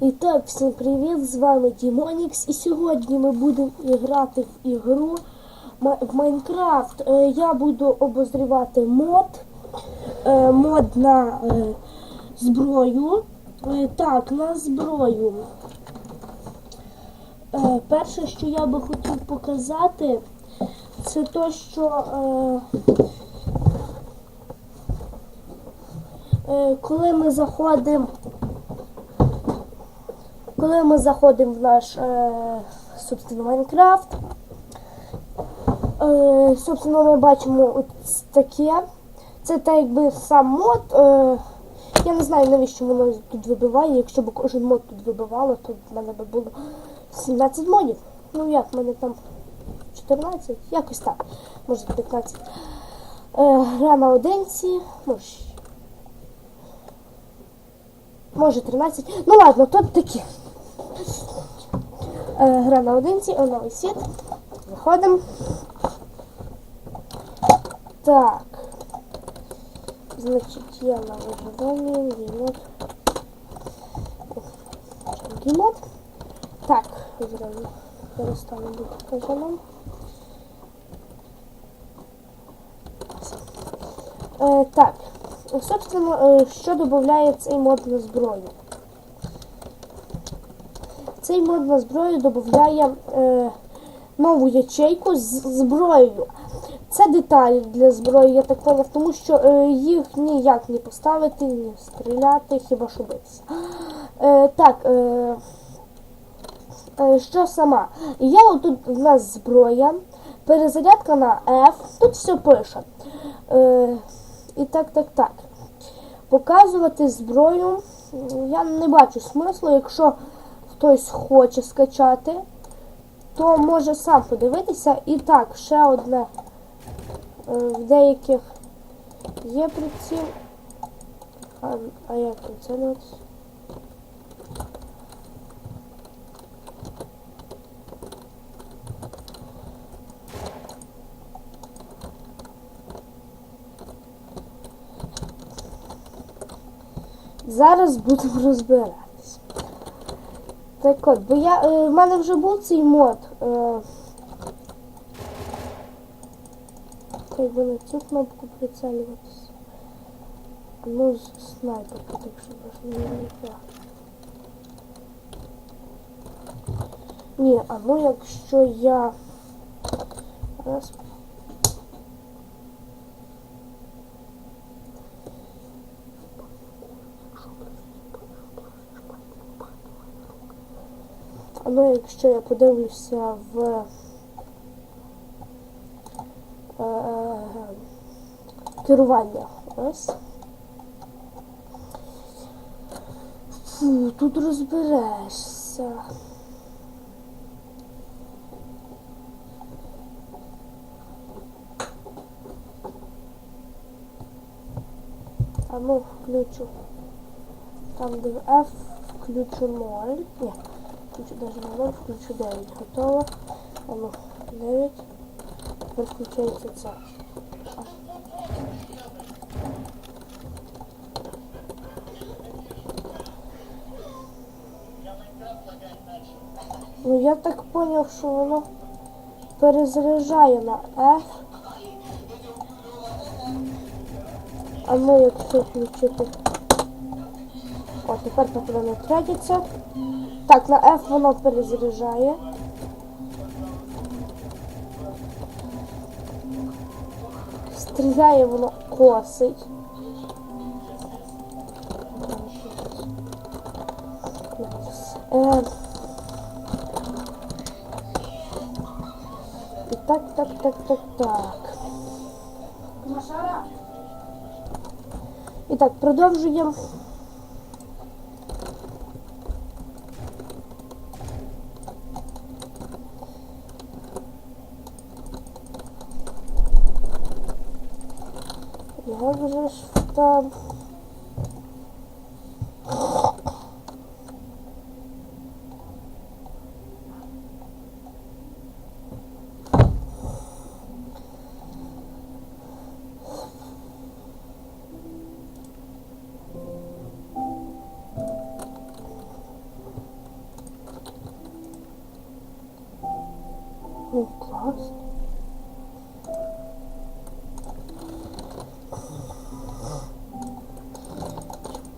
І так, всім привіт! З вами Дімонікс. І сьогодні ми будемо грати в ігру в Майнкрафт. Е, Я буду обозрівати мод. Е, Мод на е, зброю. Так, на зброю. Перше, що я би хотів показати, це то, що коли ми заходимо коли ми заходимо в наш е, собственно, Майнкрафт, е, собственно, ми бачимо ось таке. Це так якби сам мод. Е, я не знаю, навіщо воно тут вибиває. Якщо б кожен мод тут вибивало, то в мене б було 17 модів. Ну як, в мене там 14, якось так, може 15. Е, гра на одинці, може, може 13. Ну ладно, тут такі. Е, Гра на одинці, о, новий світ. Заходимо. Так. Значить, я на виживанні, геймод. Геймод. Так, зразу перестану бути кажаном. Е, так, собственно, е, що додає цей мод на зброю? Цей мод на зброю додає е, нову ячейку з зброєю. Це деталі для зброї, я так поняв, тому що е, їх ніяк не поставити, ні стріляти, хіба що битися. Е, так, е, е, що сама? Є отут в нас зброя, перезарядка на F, тут все пише. Е, і так, так, так. Показувати зброю я не бачу смислу, якщо хтось хоче скачати, то може сам подивитися. І так, ще одне. Е, В деяких є приціл. А, а як прицілюватися? Зараз будемо розбиратися. Так от, бо я. Е, в мене вже був цей мод. Е, як би на цю кнопку прицелюватися. Ну, з снайперки, так що можна не так. Ні, а ну якщо я. Раз. А ну якщо я подивлюся в е, керування. Ось. Фу, тут розберешся. А ну включу. Там де F включу 0. Ні, включу даже не 0, включу 9. Готово. Ну, 9. Тепер включається це. Ну я так поняв, що воно перезаряджає на F. А ну якщо включити. О, тепер патрони тратяться. Так, на F воно перезаряджає. Стріляє воно косить. Е, і так, так, так, так, так. І так, продовжуємо.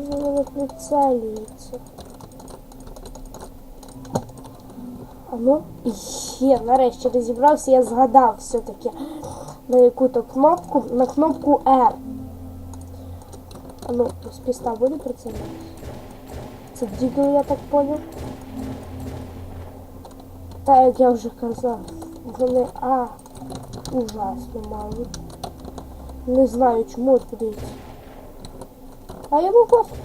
Воно не прицелюється? А ну, є, нарешті розібрався, я згадав все-таки на яку-то кнопку, на кнопку R. А ну, з піста буде прицелюватися? Це дігл, я так поняв. Та як я вже казав, вони а ужасно мало. Не знаю чому от подивіться. А йому пофіг.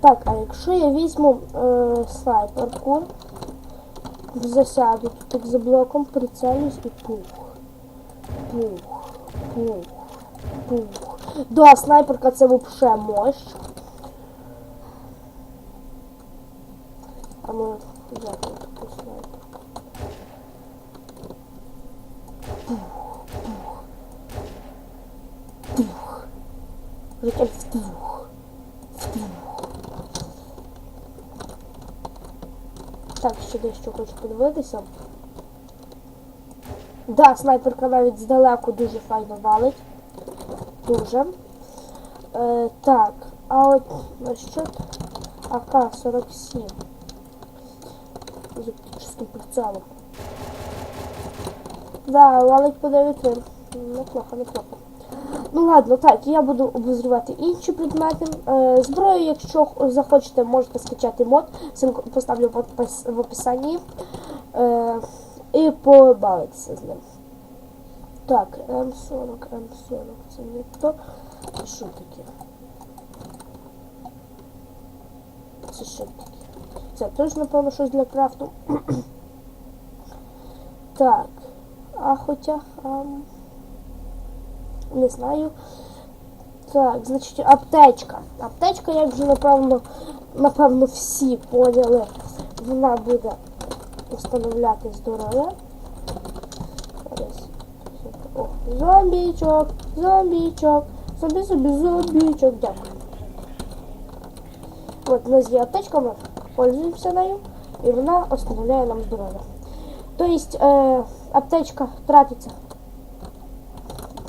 Так, а якщо я візьму е, снайперку, засяду тут за блоком, прицелюсь і пух. Пух, пух, пух. Да, снайперка це вообще мощ. А як я таку снайперку? Пух, пух, пух. Життя впух. Так, ще дещо хочу подивитися. Да, снайперка навіть здалеку дуже файно валить. Дуже. Е, так, а от насчет АК-47 з оптичним прицелом. Да, валить по 9 Неплохо, неплохо. Ну ладно, так, я буду обозрівати інші предмети. Е, зброю, якщо захочете, можете скачати мод. Ссылку поставлю в, описанні. Е, і побавитися з ним. Так, М40, М40, це не то. Що таке? Це що таке? Це теж, напевно, щось для крафту. так. А хоча. ам, не знаю. Так, значить, аптечка. Аптечка, як вже напевно, напевно, всі поняли, вона буде встановляти здоров'я. О, зомбічок, зомбічок, зомбі, зомбі, зомбічок, дякую. От у нас є аптечка, ми пользуємося нею, і вона встановляє нам здоров'я. Тобто е, аптечка тратиться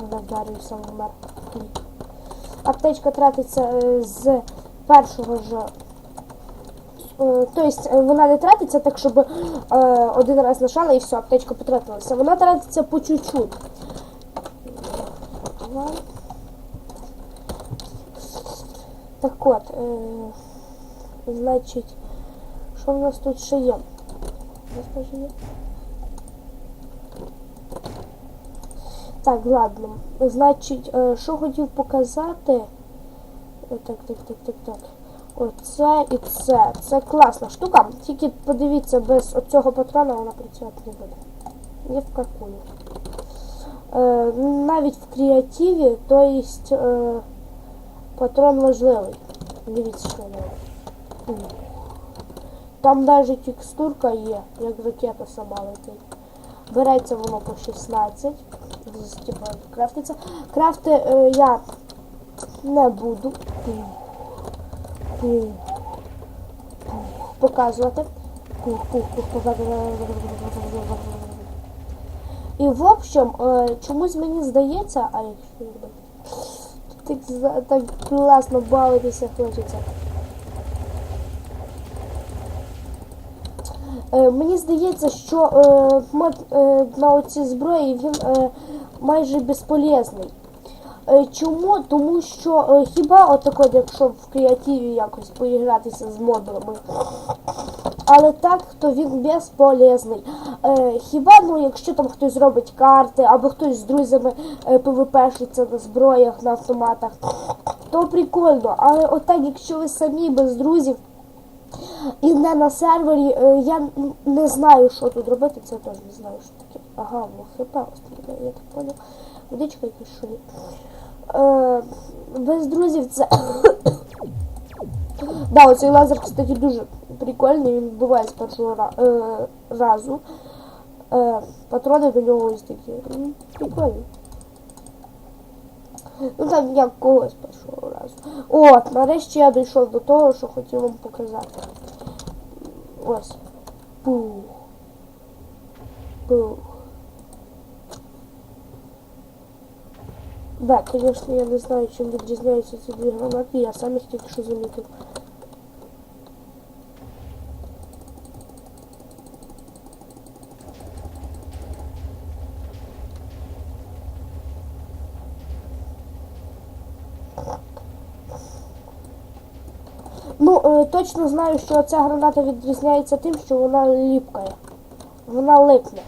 вона вмер. Аптечка тратиться е, з першого ж. е, Тобто е, вона не тратиться так, щоб один раз нажала і все, аптечка потратилася. Вона тратиться по чуть-чуть. Так от, значить, що в нас тут ще є? Теж є. Так, ладно. Значить, е, що хотів показати. Е, Так, так, так, так, так. Оце і це. Це класна штука. Тільки подивіться, без оцього патрона вона працювати не буде. Ні в какую. Е, навіть в креативі, то е, патрон важливий. Дивіться, що роблю. Там навіть текстурка є, як ракета сама летить. Береться воно по 16. Типа крафтиться. Крафти е, я не буду показувати. І в общем, е, чомусь мені здається, а якщо? Так, так класно бавитися хочеться. Е, мені здається, що е, мод е, на оці зброї він е, майже безполезний. Е, чому? Тому що е, хіба отако, якщо в креативі якось поігратися з модулами, але так, то він безполезний. Е, хіба ну, якщо там хтось зробить карти, або хтось з друзями ПВПшиться на зброях, на автоматах, то прикольно. Але отак, якщо ви самі без друзів і не на сервері, я не знаю, що тут робити, це теж не знаю, що. Ага, ну хп остановляє, я так понял. Водичка якась що є. Е, без друзів це. да, оцей лазер, кстати, дуже прикольний, він буває з першого е, разу. Е, патрони до нього ось такі. Прикольні. Ну там як когось першого разу. От, нарешті я дійшов до того, що хотів вам показати. Ось. Пух. Пух. Да, конечно, я не знаю, чим відрізняються ці дві гранати, я сам їх тільки що замітив. Ну, е, точно знаю, що ця граната відрізняється тим, що вона ліпкає. Вона липне.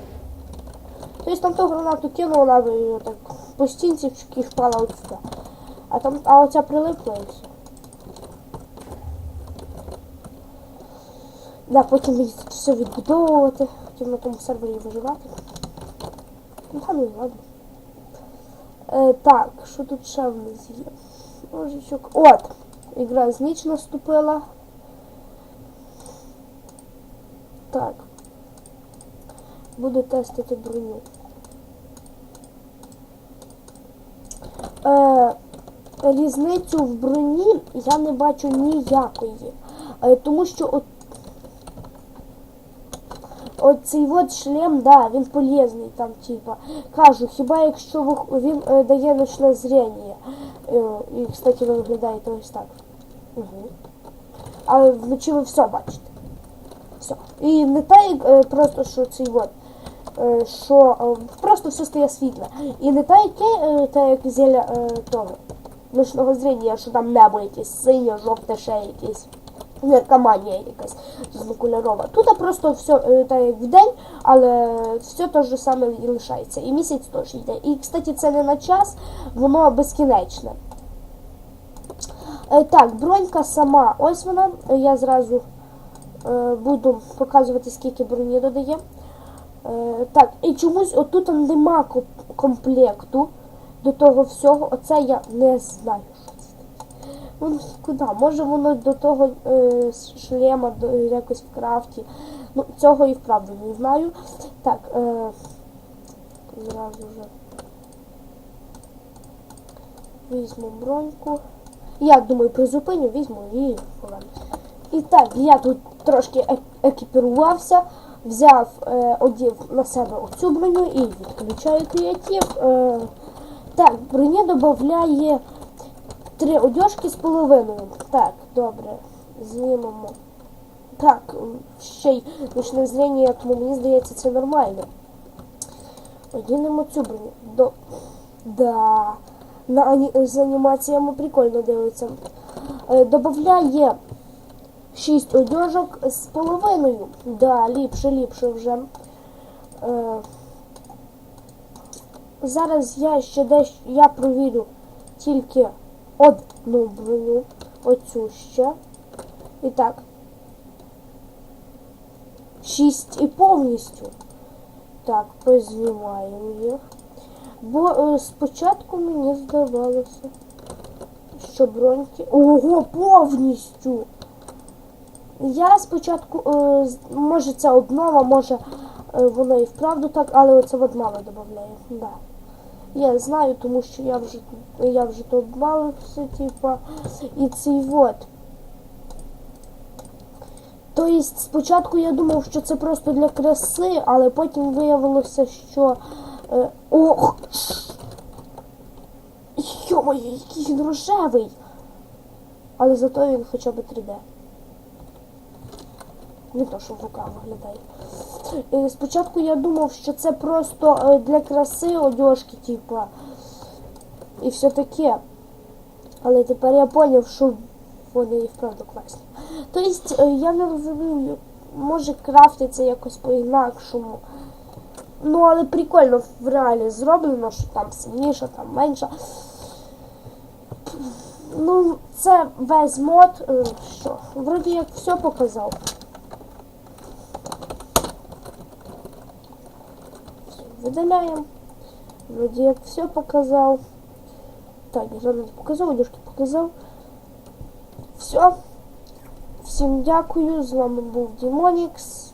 Тобто там ту гранату кинула, вона би її так по стінці впала от сюди. А там, а оця прилипла і. Да, потім мені це все відбудовувати, хотів на тому сервері виживати. Ну там і ладно. Е, так, що тут ще в нас є? Ножичок. От! Ігра з ніч наступила. Так. Буду тестити броню. Е, різницю в броні я не бачу ніякої. Е, тому що от Оцей от шлем, да, він полезний там, типа. Кажу, хіба якщо він е, дає ночне зрення. Е, і, кстати, ви виглядаєте ось так. Угу. Але вночі ви все бачите. Все. І не так, е, просто що цей от. Е, що е, просто все стає світле. І не так, яке, е, те, як зілля того. Ночного зрення, що там небо якесь синє, жовте, ще якесь. Наркоманія якась різнокольорова. Тут просто все так як в день, але все те ж саме і лишається. І місяць теж йде. І, кстати, це не на час, воно безкінечне. Так, бронька сама. Ось вона. Я зразу буду показувати, скільки броні додає. Е, Так, і чомусь отут нема комплекту до того всього. Оце я не знаю. Ну, куди? Може воно до того е, шлема до, якось в крафті. Ну, цього і вправду не знаю. Так, е, зразу вже візьму броньку. Я думаю, призупиню, візьму і. І так, я тут трошки е- екіпірувався, взяв, е, одів на себе оцю броню і відключаю креатив. Е, так, броня додає три одежки з половиною. Так, добре, знімемо. Так, ще й нічне зрення, тому мені здається, це нормально. Одінемо цю броню. До... Да. На з анімаціями прикольно дивиться. Е, добавляє 6 одежок з половиною. Да, ліпше, ліпше вже. Е, зараз я ще дещо я провірю тільки одну броню. Оцю ще. І так. Шість і повністю. Так, познімаємо їх. Бо е, спочатку мені здавалося, що броньки. Ого, повністю! Я спочатку, е, може це обнова, може е, воно і вправду так, але оце от мало додає. Да. Я знаю, тому що я вже я вже то обмалився, типа, і цей вот. Тобто спочатку я думав, що це просто для краси, але потім виявилося, що. Е, ох! Йо-моє, який він рожевий! Але зато він хоча б 3D. Не то, що в руках виглядає. Е, Спочатку я думав, що це просто е, для краси одежки, типа. І все таке. Але тепер я зрозумів, що вони і вправду класні. Тобто, е, я не розумію, може крафтиться якось по-інакшому. Ну, але прикольно в реалі зроблено, що там сильніше, там менше. Ну, це весь мод. Що? Вроді як все показав. Все, видаляємо. Вроді як все показав. Так, я не показав, одежки показав. Все. Всім дякую. З вами був Дімонікс.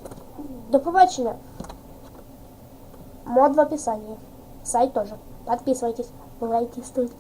До побачення. Мод в описании. Сайт тоже. Подписывайтесь. Лайки ставьте.